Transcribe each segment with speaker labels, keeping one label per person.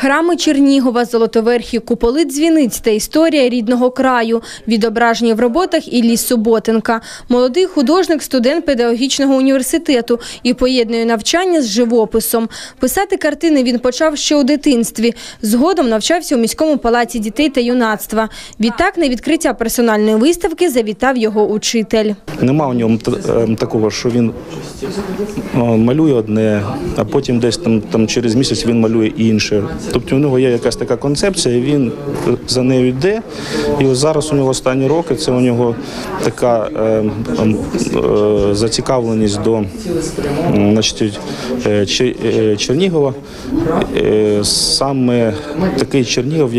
Speaker 1: Храми Чернігова, Золотоверхі, куполи дзвіниць та історія рідного краю, відображені в роботах Іллі Суботенка. Молодий художник, студент педагогічного університету і поєднує навчання з живописом. Писати картини він почав ще у дитинстві. Згодом навчався у міському палаці дітей та юнацтва. Відтак на відкриття персональної виставки завітав його учитель.
Speaker 2: Нема у ньому т- е, такого, що він е, малює одне, а потім десь там, там через місяць він малює інше. Тобто у нього є якась така концепція, він за нею йде. І ось зараз у нього останні роки це у нього така е, е, зацікавленість до значить, е, е, Чернігова. Е, Саме такий Чернігов,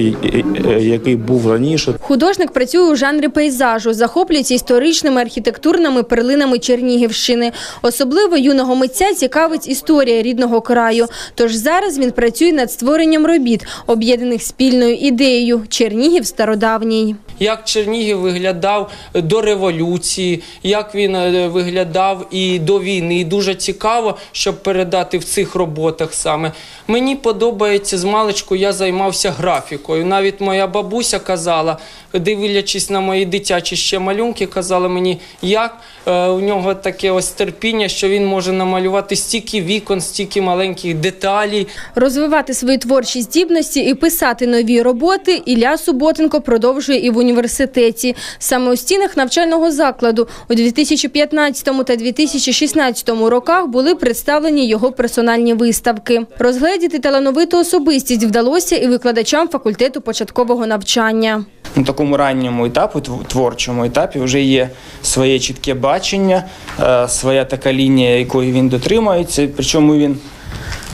Speaker 2: який був раніше.
Speaker 1: Художник працює у жанрі пейзажу, захоплюється історичними архітектурними перлинами Чернігівщини. Особливо юного митця цікавить історія рідного краю. Тож зараз він працює над створенням робіт, об'єднаних спільною ідеєю Чернігів стародавній.
Speaker 3: як Чернігів виглядав до революції, як він е, виглядав і до війни. І дуже цікаво, щоб передати в цих роботах саме. Мені подобається з маличку, я займався графікою. Навіть моя бабуся казала, дивлячись на мої дитячі ще малюнки, казала мені, як е, у нього таке ось терпіння, що він може намалювати стільки вікон, стільки маленьких деталей.
Speaker 1: Розвивати свої творчі здібності і писати нові роботи Ілля Суботенко продовжує і в університеті. Саме у стінах навчального закладу у 2015 та 2016 роках були представлені його персональні виставки. Розгледіти талановиту особистість вдалося і викладачам факультету початкового навчання.
Speaker 4: на такому ранньому етапу, тв- творчому етапі, вже є своє чітке бачення, е, своя така лінія, якої він дотримується. Причому він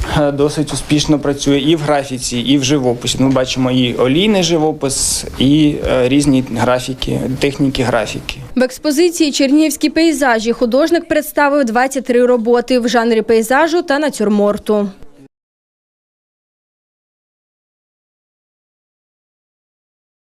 Speaker 4: досить успішно працює і в графіці, і в живописі. Ми бачимо і олійний живопис, і е, різні графіки, техніки графіки.
Speaker 1: В експозиції «Чернігівські пейзажі» художник представив 23 роботи в жанрі пейзажу та натюрморту.